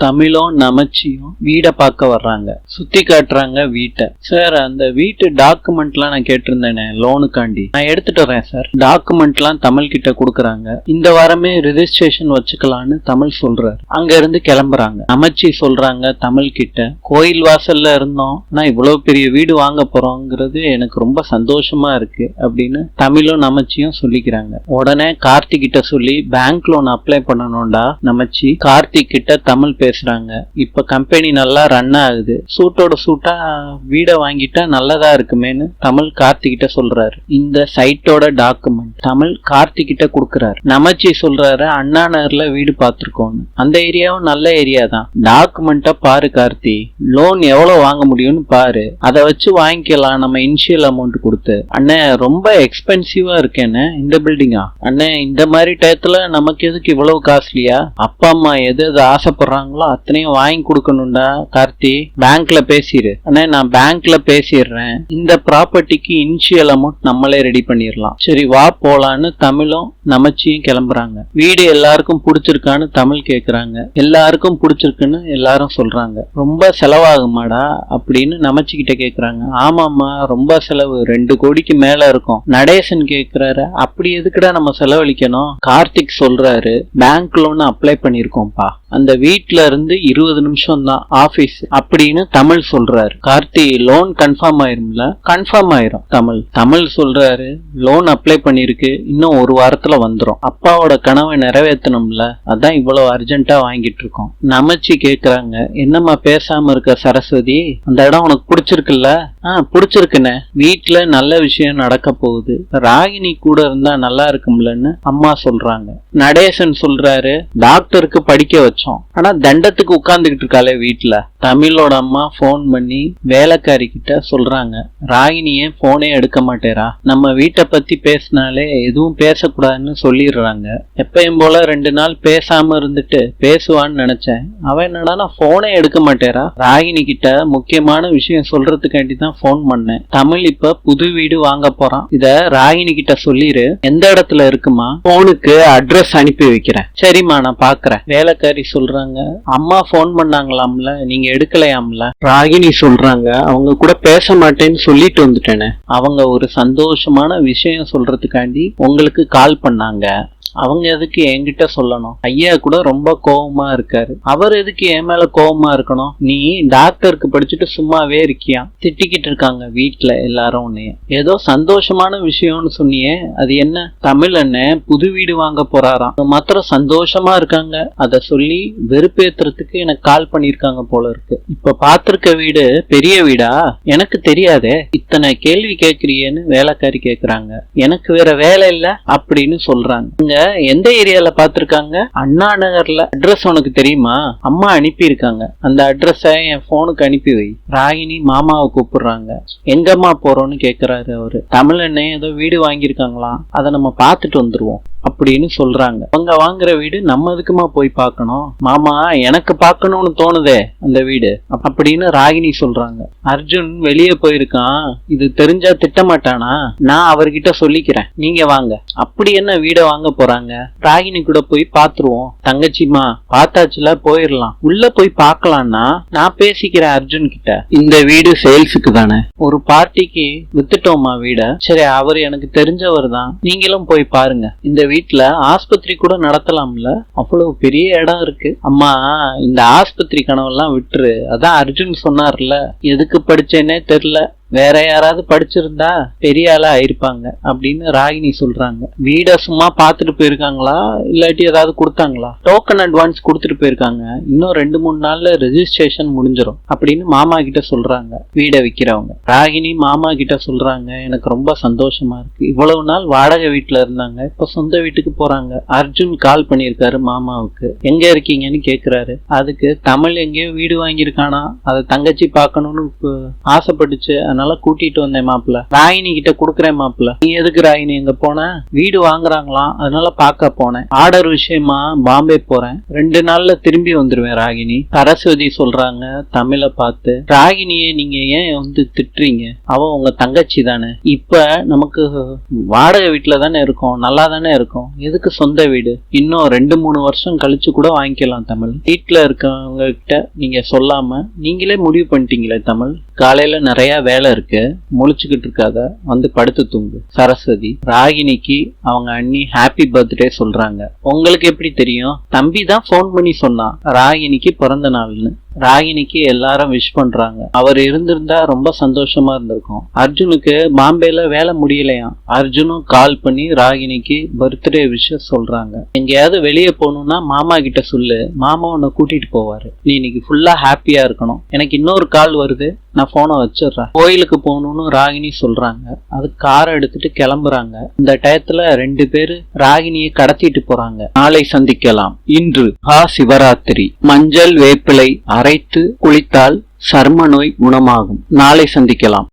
தமிழும் நமச்சியும் வீடை பார்க்க வர்றாங்க. சுத்தி காட்டுறாங்க வீட்டை. சார் அந்த வீட்டு டாக்குமெண்ட்லாம் நான் கேட்டிருந்தேனே லோனுக்காண்டி. நான் எடுத்துட்டு வரேன் சார். டாக்குமெண்ட்லாம் தமிழ் கிட்ட கொடுக்குறாங்க. இந்த வாரமே ரிஜிஸ்ட்ரேஷன் வச்சுக்கலான்னு தமிழ் சொல்றாரு. அங்க இருந்து கிளம்புறாங்க. நமச்சி சொல்றாங்க தமிழ் கிட்ட. கோயில் வாசல்ல இருந்தோம். நான் இவ்வளவு பெரிய வீடு வாங்க போறோங்கிறது எனக்கு ரொம்ப சந்தோஷமா இருக்கு அப்படின்னு தமிழும் நமச்சியும் சொல்லிக்கிறாங்க. உடனே கார்த்திக் கிட்ட சொல்லி பேங்க் லோன் அப்ளை பண்ணணும்டா நமச்சி. கார்த்திக் கிட்ட தமிழ் பேசுறாங்க. இப்ப கம்பெனி நல்லா ரன் ஆகுது. சூட்டோட சூட்டா வீடை வாங்கிட்டா நல்லதா இருக்குமேன்னு தமிழ் கார்த்திகிட்ட சொல்றாரு. இந்த சைட்டோட டாக்குமெண்ட் தமிழ் கார்த்திகிட்ட குடுக்கறாரு. நமச்சி சொல்றாரு அண்ணா நகர்ல வீடு பார்த்திருக்கோம்னு. அந்த ஏரியாவும் நல்ல ஏரியா தான். டாக்குமெண்ட்டை பாரு கார்த்தி. லோன் எவ்வளவு வாங்க முடியும்னு பாரு. அதை வச்சு வாங்கிக்கலாம். நம்ம இனிஷியல் அமௌண்ட் கொடுத்து. அண்ணே ரொம்ப எக்ஸ்பென்சிவா இருக்கேன்னு இந்த பில்டிங்கா அண்ணே இந்த மாதிரி டயத்துல நமக்கு எதுக்கு இவ்வளவு காஸ்ட்லியா அப்பா அம்மா எது எது ஆசைப்படுறாங்களோ அத்தனையும் வாங்கி கொடுக்கணும்டா கார்த்தி. பேங்க்ல பேசிடு அண்ணே நான் பேங்க்ல பேசிடுறேன். இந்த ப்ராப்பர்ட்டிக்கு இனிஷியல் அமௌண்ட் நம்மளே ரெடி பண்ணிடலாம். சரி வா போலான்னு தமிழும் நமச்சியும் கிளம்புறாங்க. வீடு எல்லாருக்கும் பிடிச்சிருக்கான்னு தமிழ் கேக்குறாங்க. எல்லாருக்கும் பிடிச்சிருக்குன்னு எல்லாரும் சொல்றாங்க. ரொம்ப செலவாகுமாடா அப்படின்னு நமச்சிக்கிட்ட கேட்குறாங்க கேக்குறாங்க. ஆமாம்மா ரொம்ப செலவு. ரெண்டு கோடிக்கு மேல இருக்கும். நடேசன் கேக்குறாரு. அப்படி எதுக்குடா நம்ம செலவழிக்கணும்? கார்த்திக் சொல்றாரு. பேங்க் லோன் அப்ளை பண்ணிருக்கோம்ப்பா. அந்த வீட்டுல இருந்து இருபது நிமிஷம் தான் ஆபீஸ் அப்படின்னு தமிழ் சொல்றாரு. கார்த்தி லோன் கன்ஃபார்ம் ஆயிரும்ல? கன்ஃபார்ம் ஆயிரும் தமிழ். தமிழ் சொல்றாரு லோன் அப்ளை பண்ணிருக்கு இன்னும் ஒரு வாரத்துல வந்துரும். அப்பாவோட கனவை நிறைவேற்றணும்ல அதான் இவ்வளவு அர்ஜென்ட்டா வாங்கிட்டு இருக்கோம். நமச்சி கேக்குறாங்க என்னம்மா பேசாம இருக்க சரஸ்வதி? அந்த இடம் உனக்கு பிடிச்சிருக்குல்ல? ஆ பிடிச்சிருக்குண்ணே. வீட்ல நல்ல விஷயம் நடக்க போகுது. ராகினி கூட இருந்தா நல்லா இருக்கும்லன்னு அம்மா சொல்றாங்க. நடேசன் சொல்றாரு டாக்டருக்கு படிக்க வச்சோம். ஆனா தண்டத்துக்கு உட்கார்ந்துகிட்டு இருக்காளே வீட்ல. தமிழோட அம்மா ஃபோன் பண்ணி வேலைக்காரி கிட்ட சொல்றாங்க ராகினியே போனே எடுக்க மாட்டேரா நம்ம வீட்டை பத்தி பேசினாலே எதுவும் பேசக்கூடாதுன்னு சொல்லிடுறாங்க. எப்பயும் போல ரெண்டு நாள் பேசாம இருந்துட்டு பேசுவான்னு நினைச்சேன். அவன் என்னடா போனே எடுக்க மாட்டேரா ராகினி கிட்ட முக்கியமான விஷயம் சொல்றதுக்காண்டி தான் ஃபோன் பண்ணேன். தமிழ் இப்ப புது வீடு வாங்க போறான். இத ராகினி கிட்ட சொல்லிரு. எந்த இடத்துல இருக்குமா? போனுக்கு அட்ரஸ் அனுப்பி வைக்கிறேன். சரிம்மா நான் பாக்குறேன். வேலைக்காரி சொல்றாங்க. அம்மா ஃபோன் பண்ணாங்களாம்ல? நீங்க எடுக்கலையாம்ல? ராகினி சொல்றாங்க. அவங்க கூட பேச மாட்டேன்னு சொல்லிட்டு வந்துட்டேனே. அவங்க ஒரு சந்தோஷமான விஷயம் சொல்றதுக்காண்டி உங்களுக்கு கால் பண்ணாங்க. அவங்க எதுக்கு என்கிட்ட சொல்லணும்? ஐயா கூட ரொம்ப கோவமா இருக்காரு. அவர் எதுக்கு என் மேல கோவமா இருக்கணும்? நீ டாக்டருக்கு படிச்சுட்டு சும்மாவே இருக்கியா? திட்டிக்கிட்டு இருக்காங்க வீட்டுல எல்லாரும் உன்னைய. ஏதோ சந்தோஷமான விஷயம்னு சொன்னியே அது என்ன? தமிழ் அண்ணன் புது வீடு வாங்க போறாராம். மாத்திரம் சந்தோஷமா இருக்காங்க. அத சொல்லி வெறுப்பேத்துறதுக்கு எனக்கு கால் பண்ணிருக்காங்க போல இருக்கு. இப்ப பாத்திருக்க வீடு பெரிய வீடா? எனக்கு தெரியாதே. இத்தனை கேள்வி கேக்குறியேன்னு வேலைக்காரி கேக்குறாங்க. எனக்கு வேற வேலை இல்ல அப்படின்னு சொல்றாங்க. எந்த ஏரியால பாத்திருக்காங்க? அண்ணா நகர்ல அட்ரஸ் உனக்கு தெரியுமா? அம்மா அனுப்பி இருக்காங்க அந்த அட்ரஸ என் போனுக்கு அனுப்பி வை. ராகினி மாமாவை கூப்பிடுறாங்க. எங்கம்மா போறோம்னு கேக்குறாரு அவரு. தமிழ் அண்ணன் ஏதோ வீடு வாங்கியிருக்காங்களாம். அதை நம்ம பார்த்துட்டு வந்துருவோம். அப்படின்னு சொல்றாங்க. அவங்க வாங்குற வீடு நம்ம எதுக்குமா போய் பார்க்கணும்? மாமா எனக்கு பார்க்கணும்னு தோணுதே அந்த வீடு. அப்படின்னு ராகினி சொல்றாங்க. அர்ஜுன் வெளியே போயிருக்கான். இது தெரிஞ்சா திட்டமாட்டானா? நான் அவர்கிட்ட சொல்லிக்கிறேன். நீங்க வாங்க. அப்படி என்ன வீடை வாங்க போறாங்க? ராகினி கூட போய் பாத்துருவோம் தங்கச்சிமா பார்த்தாச்சுல போயிடலாம் உள்ள போய் பார்க்கலாம்னா நான் பேசிக்கிறேன் அர்ஜுன் கிட்ட. இந்த வீடு சேல்ஸுக்கு தானே? ஒரு பார்ட்டிக்கு வித்துட்டோமா வீட? சரி அவர் எனக்கு தெரிஞ்சவர் தான். நீங்களும் போய் பாருங்க. இந்த வீட்டில் ஆஸ்பத்திரி கூட நடத்தலாம்ல? அவ்வளவு பெரிய இடம் இருக்கு. அம்மா இந்த ஆஸ்பத்திரி கனவெல்லாம் விட்டுரு. அதான் அர்ஜுன் சொன்னார்ல. எதுக்கு படிச்சேன்னே தெரியல வேற யாராவது படிச்சிருந்தா பெரிய ஆளா ஆயிருப்பாங்க அப்படின்னு ராகினி சொல்றாங்க. வீட சும்மா பார்த்துட்டு போயிருக்காங்களா? இல்லாட்டி ஏதாவது கொடுத்தாங்களா? டோக்கன் அட்வான்ஸ் கொடுத்துட்டு போயிருக்காங்க. இன்னும் ரெண்டு மூணு நாள்ல ரெஜிஸ்ட்ரேஷன் முடிஞ்சிடும் அப்படின்னு மாமா கிட்ட சொல்றாங்க வீடை விக்கிறவங்க. ராகினி மாமா கிட்ட சொல்றாங்க எனக்கு ரொம்ப சந்தோஷமா இருக்கு. இவ்வளவு நாள் வாடகை வீட்டுல இருந்தாங்க இப்ப சொந்த வீட்டுக்கு போறாங்க. அர்ஜுன் கால் பண்ணியிருக்காரு மாமாவுக்கு. எங்க இருக்கீங்கன்னு கேக்குறாரு. அதுக்கு தமிழ் எங்கேயோ வீடு வாங்கியிருக்கானா? அதை தங்கச்சி பார்க்கணும்னு ஆசைப்பட்டுச்சு. அதனால கூட்டிட்டு வந்தேன் மாப்பிள்ள. ராகினி கிட்ட குடுக்கறேன் மாப்பிள்ள. நீ எதுக்கு ராகினி எங்க போன? வீடு வாங்குறாங்களாம் அதனால பார்க்க போனேன். ஆர்டர் விஷயமா பாம்பே போறேன். ரெண்டு நாள்ல திரும்பி வந்துருவேன் ராகினி. சரஸ்வதி சொல்றாங்க தமிழை பார்த்து. ராகினியை நீங்க ஏன் வந்து திட்டுறீங்க? அவ உங்க தங்கச்சி தானே. இப்ப நமக்கு வாடகை வீட்டுல தானே இருக்கோம். நல்லா தானே இருக்கும். எதுக்கு சொந்த வீடு? இன்னும் ரெண்டு மூணு வருஷம் கழிச்சு கூட வாங்கிக்கலாம் தமிழ். வீட்டுல இருக்கவங்க கிட்ட நீங்க சொல்லாம நீங்களே முடிவு பண்ணிட்டீங்களே தமிழ். காலையில நிறைய வேலை இருக்கு. முழிச்சுக்கிட்டு இருக்காத. வந்து படுத்து தூங்கு. சரஸ்வதி ராகினிக்கு அவங்க அண்ணி ஹாப்பி பர்த்டே சொல்றாங்க. உங்களுக்கு எப்படி தெரியும்? தம்பி தான் ஃபோன் பண்ணி சொன்னான். ராகினிக்கு பிறந்த நாள்னு. ராகினிக்கு எல்லாரும் விஷ் பண்றாங்க. அவர் இருந்திருந்தா ரொம்ப சந்தோஷமா இருந்திருக்கும். அர்ஜுனுக்கு பாம்பேல வேலை முடியலையாம். அர்ஜுனும் கால் பண்ணி ராகினிக்கு பர்த்டே விஷ் சொல்றாங்க. எங்கேயாவது வெளியே போகணும்னா மாமா கிட்ட சொல்லு. மாமா உன்னை கூட்டிட்டு போவாரு. நீ இன்னைக்கு ஃபுல்லா ஹாப்பியா இருக்கணும். எனக்கு இன்னொரு கால் வருது. நான் போனை வச்சிடுறேன். கோயிலுக்கு போகணும்னு ராகினி சொல்றாங்க. அது காரை எடுத்துட்டு கிளம்புறாங்க. இந்த டயத்துல ரெண்டு பேரு ராகினியை கடத்திட்டு போறாங்க. நாளை சந்திக்கலாம். இன்று ஹா சிவராத்திரி. மஞ்சள் வேப்பிலை அரைத்து குளித்தால் சர்ம நோய் குணமாகும். நாளை சந்திக்கலாம்.